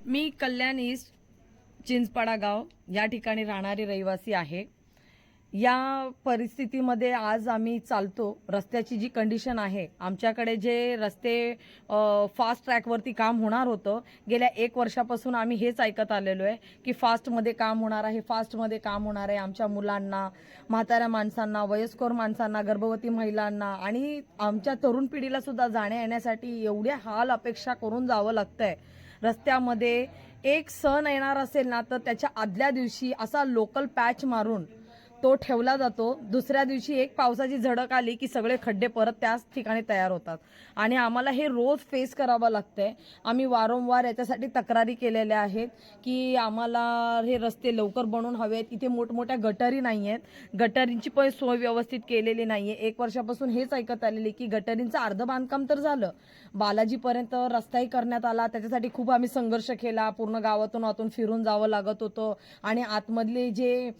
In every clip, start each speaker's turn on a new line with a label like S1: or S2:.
S1: मी कल्याण east Chinchpada गाव या ठिकाणी राहणारी रहिवासी आहे. या परिस्थितीमध्ये आज आम्ही चालतो. रस्त्याची जी कंडिशन आहे आमच्याकडे जे रस्ते फास्ट ट्रॅकवरती काम होणार होतं गेल्या एक वर्षापासून आम्ही हेच ऐकत आलेलो आहे की फास्टमध्ये काम होणार आहे फास्टमध्ये काम होणार आहे आमच्या मुलांना म्हाताऱ्या माणसांना वयस्कर माणसांना गर्भवती महिलांना आणि आमच्या तरुण पिढीलासुद्धा जाण्या येण्यासाठी एवढ्या हाल अपेक्षा करून जावं लागतं आहे रस्त्यामध्ये एक सण येणार असेल ना तर त्याच्या आदल्या दिवशी असा लोकल पॅच मारून तो ठेवला जातो. दुसऱ्या दिवशी एक पावसाची झडक आली की सगळे खड्डे परत त्याच ठिकाणी तयार होतात. आणि आम्हाला हे रोज फेस करावं लागतंय. आम्ही वारंवार याच्यासाठी तक्रारी केलेल्या आहेत की आम्हाला हे रस्ते लवकर बनवून हवे आहेत इथे मोठमोठ्या गटारी नाही आहेत गटारींची पण सोय व्यवस्थित केलेली नाही आहे एक वर्षापासून हेच ऐकत आलेले की गटारींचं अर्ध बांधकाम तर झालं. बालाजीपर्यंत रस्ताही करण्यात आला. त्याच्यासाठी खूप आम्ही संघर्ष केला. पूर्ण गावातून आतून फिरून जावं लागत होतं. आणि आतमधले जे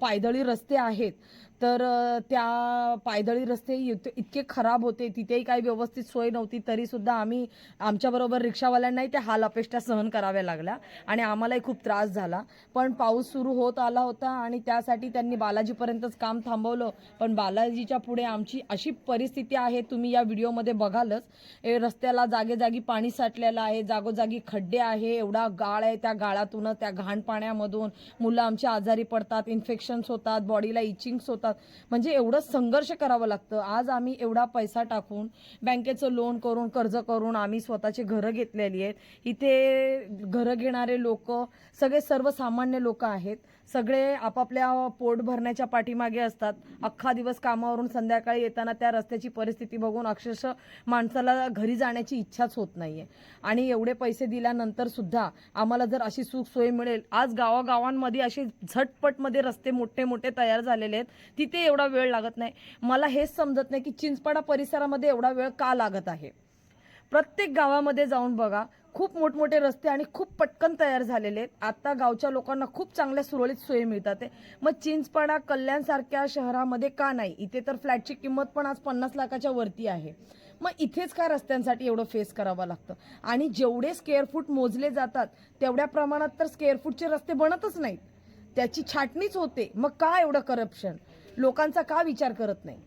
S1: पायदळी रस्ते आहेत. तर त्या पायदळी रस्ते इतके इतके खराब होते तिथेही काही व्यवस्थित सोय नव्हती तरीसुद्धा आम्ही आमच्याबरोबर रिक्षावाल्यांनाही त्या हाल अपेष्टा सहन कराव्या लागल्या आणि आम्हालाही खूप त्रास झाला. पण पाऊस सुरू होत आला होता आणि त्यासाठी त्यांनी बालाजीपर्यंतच काम थांबवलं. पण बालाजीच्या पुढे आमची अशी परिस्थिती आहे तुम्ही या व्हिडिओमध्ये बघालच. हे रस्त्याला जागे जागी पाणी साठलेलं आहे जागोजागी खड्डे आहे एवढा गाळ आहे त्या गाळातूनच त्या घाण पाण्यामधून मुलं आमची आजारी पडतात इन्फेक्शन्स होतात बॉडीला इचिंग्स होतात. म्हणजे एवढं संघर्ष करावं लागतं. आज आम्ही एवढा पैसा टाकून बँकेचं लोन करून कर्ज करून आम्ही स्वतःची घरं घेतलेली आहेत. इथे घरं घेणारे लोक सगळे सर्वसामान्य लोक आहेत. सगळे आपापल्या पोट भरण्याच्या पाठीमागे असतात. अख्खा दिवस कामावरून संध्याकाळी येताना त्या रस्त्याची परिस्थिती बघून अक्षरशः माणसाला घरी जाण्याची इच्छाच होत नाहीये. आणि एवढे पैसे दिल्यानंतर सुद्धा आम्हाला जर अशी सुख सोय मिळेल. आज गावागावांमध्ये असे झटपटमध्ये रस्ते मोठे मोठे तयार झालेले आहेत. तिथे एवढा वेळ लागत नाही. मला हेच समजत नाही की चिंचपाडा परिसरामध्ये एवढा वेळ का लागत आहे? प्रत्येक गावामध्ये जाऊन बघा खूप मोठमोठे रस्ते आणि खूप पटकन तयार झालेले आहेत. आता गावच्या लोकांना खूप चांगल्या सुरळीत सोयी मिळतात आहे. मग चिंचपाडा कल्याणसारख्या शहरामध्ये का नाही? इथे तर फ्लॅटची किंमत पण आज पन्नास लाखाच्या वरती आहे. मग इथेच का रस्त्यांसाठी एवढं फेस करावं लागतं? आणि जेवढे स्क्वेअर फूट मोजले जातात तेवढ्या प्रमाणात तर स्क्वेअर फूटचे रस्ते बनतच नाहीत. त्याची छाटणीच होते. मग का एवढं करप्शन लोकांचा का विचार करत नाही?